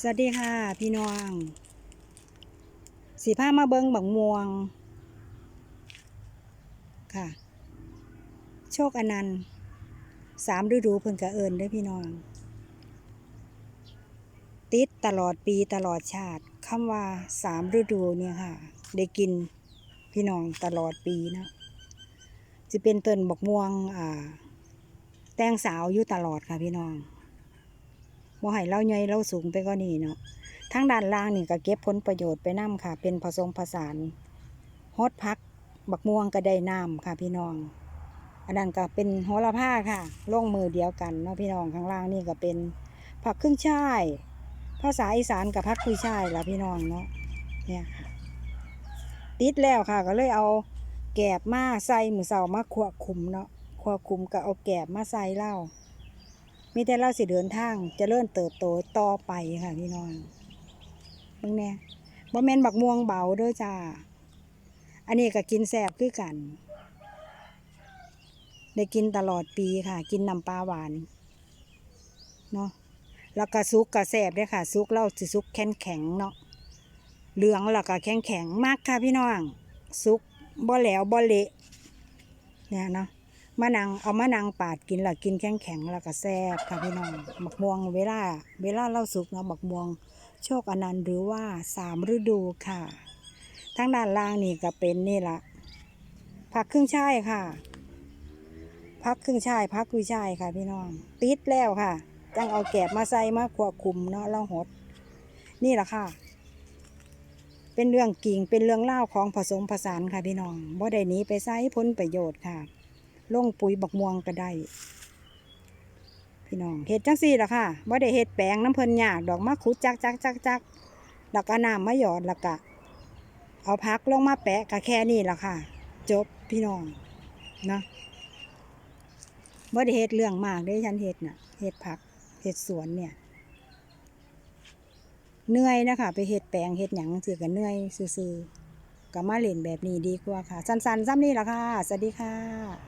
สวัสดีค่ะ พี่น้องสีผ้ามาเบิงบักม่วง ค่ะ โชคอนันต์สามฤดูเพิ่นกระเอิญได้อพี่น้อง ติดตลอดปีตลอดชาติคำว่าสามฤดูเนี่ยค่ะ ได้กินพี่น้องตลอดปีนะจะเป็นต้นบักม่วงอ่าแตงสาวอยู่ตลอดค่ะพี่น้อง บ่ให้เราใหญ่เราสูงไปก็นี่เนาะทั้งด้านล่างนี่ก็เก็บผลประโยชน์ไปน้ำค่ะ เป็นผสมผสานฮอดพัก บักม่วงก็ได้น้ำค่ะพี่น้อง อันนั้นก็เป็นโหระพาค่ะลงมือเดียวกันเนาะพี่น้องข้างล่างนี่ก็เป็นผักขึ้นช่าย ภาษาอีสานกับผักคุยช่ายละพี่น้องเนาะเนี่ยค่ะติดแล้วค่ะ ก็เลยเอาแกบมาใส่มือเสามาขวบคุมเนาะขวบคุมก็เอาแกบมาใส่เหล้า มีแต่เราสิเดินทางจะเลื่อนเติบโตต่อไปค่ะพี่น้องเบิ่งแน่บ่แม่นบักม่วงเบาด้อจ้า อันนี้ก็กินแซ่บคือกัน ได้กินตลอดปีค่ะ กินน้ำปลาหวานเนาะแล้วก็ซุกก็แซ่บด้อค่ะ ซุกเราสิซุกแข็งแข็งเนาะเหลืองแล้วก็แข็งแข็งมากค่ะพี่น้องซุกบ่แหลวบ่เละเนี่ยเนาะ มะนางเอามะนางปาดกินล้วกินแข็งแข็งแล้วก็แซ่บค่ะพี่น้องบักม่วงเวลา เวลาเล่าสุกเนาะบักม่วง โชคอนันต์หรือว่าสามฤดูค่ะทั้งด้านล่างนี่ก็เป็นนี่ละผักครึ่งช่ายค่ะพักครึ่งช่ายพักกุยช่ายค่ะ พี่น้อง ติดแล้วค่ะจังเอาแกบมาใส่มาควบคุมเนาะแล้วหด นี่แหละค่ะ เป็นเรื่องกิ่งเป็นเรื่องเล่าของผสมผสานค่ะพี่น้องบ่ได้หนี้ไปใส่ผลประโยชน์ค่ะ ลงปุ๋ยบักม่วงก็ได้ พี่น้องเห็ดจังสี่ละค่ะบ่ได้เห็ดแปลงน้ำเพิ่นยากดอกมะขุดจักจักจักจักแล้วก็น้ำมาหยอดแล้วก็เอาพักลงมาแปะก็แค่นี้ละค่ะ จบพี่น้องนะบ่ได้เห็ดเรื่องมากเด้ฉันเห็ดน่ะเห็ดผักเห็ดสวนเนี่ยเหนื่อยนะคะไปเห็ดแปลงเห็ดหยังเสิก็เหนื่อยซื่อๆก็มาเล่นแบบนี้ดีกว่าค่ะ สั้นๆซ้ำนี่ละค่ะ สวัสดีค่ะ